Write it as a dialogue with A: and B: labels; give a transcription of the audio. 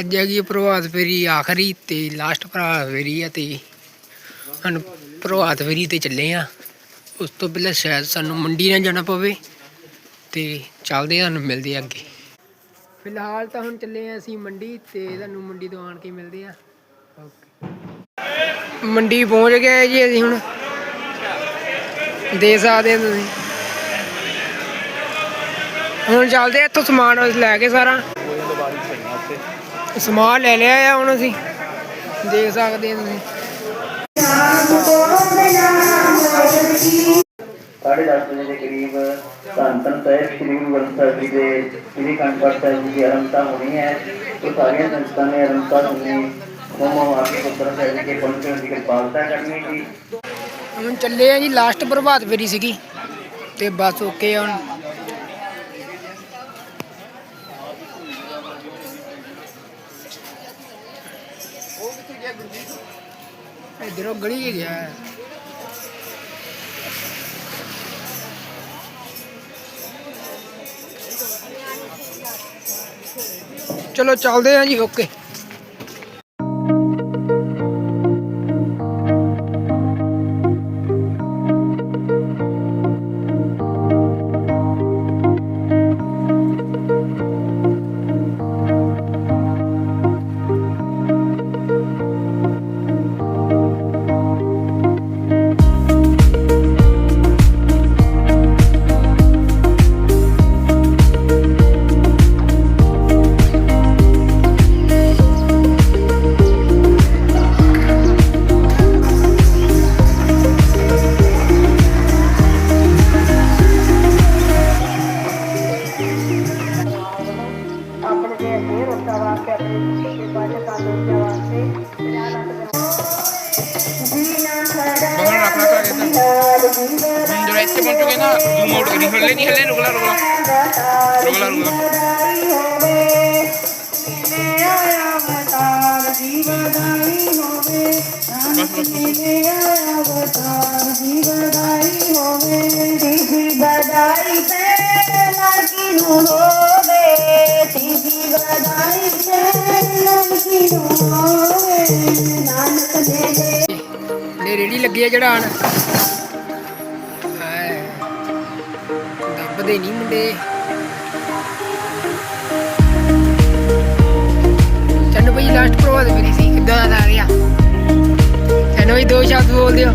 A: ਅੱਜ ਹੈਗੀ ਹੈ ਪ੍ਰਭਾਤ ਫੇਰੀ, ਆਖਰੀ ਤੇ ਲਾਸਟ ਪ੍ਰਭਾਤ ਫੇਰੀ ਆ ਤੇ ਸਾਨੂੰ ਪ੍ਰਭਾਤ ਫੇਰੀ ਤੇ ਚੱਲੇ ਆ। ਉਸ ਤੋਂ ਪਹਿਲਾਂ ਸ਼ਾਇਦ ਸਾਨੂੰ ਮੰਡੀ ਨਾ ਜਾਣਾ ਪਵੇ ਤੇ ਚੱਲਦੇ ਆ, ਤੁਹਾਨੂੰ ਮਿਲਦੇ ਆ ਅੱਗੇ। ਫਿਲਹਾਲ ਤਾਂ ਹੁਣ ਚੱਲੇ ਆ ਅਸੀਂ ਮੰਡੀ ਤੇ ਤੁਹਾਨੂੰ ਮੰਡੀ ਤੋਂ ਆਣ ਕੇ ਮਿਲਦੇ ਆ। ਓਕੇ। ਮੰਡੀ ਪਹੁੰਚ ਗਏ ਜੀ ਅਸੀਂ ਹੁਣ। ਦੇ ਸਕਦੇ ਤੁਸੀਂ। ਹੁਣ ਚੱਲਦੇ ਇੱਥੋਂ ਸਮਾਨ ਲੈ ਕੇ ਸਾਰਾ। ਸਮਾਨ ਲੈ ਲਿਆ ਆ ਹੁਣ ਅਸੀਂ। ਦੇਖ ਸਕਦੇ ਹੋ ਤੁਸੀਂ।
B: ਸਾਢੇ ਦਸ ਵਜੇ ਦੇ ਕਰੀਬ ਧੰਨ ਸਾਹਿਬ ਸ੍ਰੀ ਗੁਰੂ ਗ੍ਰੰਥ ਸਾਹਿਬ ਜੀ ਦੇ ਸ੍ਰੀ ਕੰਠ ਪਾਠ ਸਾਹਿਬ ਜੀ ਦੀ ਆਰੰਭਤਾ ਹੋਣੀ ਹੈ। तो ਸਾਰੀਆਂ ਸੰਸਥਾਵਾਂ ਨੇ ਆਰੰਭਤਾ ਸੁਣੀ। ਮੋਮੋ ਆਪਕੇ ਪੁੱਤਰ ਸਾਹਿਬ ਜੀ ਕੇ ਪਹੁੰਚਣ ਦੀ ਕਿਰਪਾਲਤਾ ਕਰਨੀ ਜੀ
A: ਹੁਣ ਚੱਲੇ ਆ ਜੀ ਲਾਸਟ ਪ੍ਰਭਾਤ ਫੇਰੀ ਸੀਗੀ। ਤੇ ਬਸ ਓਕੇ ਆ ਹੁਣ। ਇਧਰੋਂ ਗਲੀ ਗਿਆ। ਚਲੋ ਚੱਲਦੇ ਆ ਜੀ ਓਕੇ
C: ਦੋ ਵਾਸਤੇ 50 ਲੱਖ ਦਾ ਜੀਨਾ ਖੜਾ
D: ਬਗਲ ਰੱਖਣਾ ਕਰ ਕੇ ਹੁਣ ਜਿਹੜਾ ਇੱਥੇ ਪਹੁੰਚੋਗੇ ਨਾ ਜ਼ੂਮ ਆਊਟ ਕਰੀ ਹੱਲੇ ਨਹੀਂ ਹੱਲੇ ਰੁਕਲਾ ਰੁਕਲਾ ਰੁਕਲਾ ਰੁਕਲਾ
C: ਬਦਾਈ ਨੇ
A: ਰੇੜੀ ਲੱਗੀ ਆ ਦੱਬਦੇ ਨਹੀਂ ਮੁੰਡੇ। ਚੰਨੂ ਭਾਈ ਲਾਸਟ ਪ੍ਰਭਾਤ ਮੇਰੀ ਸੀ, ਕਿੱਦਾਂ ਦਾ ਆ ਰਿਹਾ? ਚੰਨੂ ਭਾਈ ਦੋ ਸ਼ਬਦ ਬੋਲ ਦਿਓ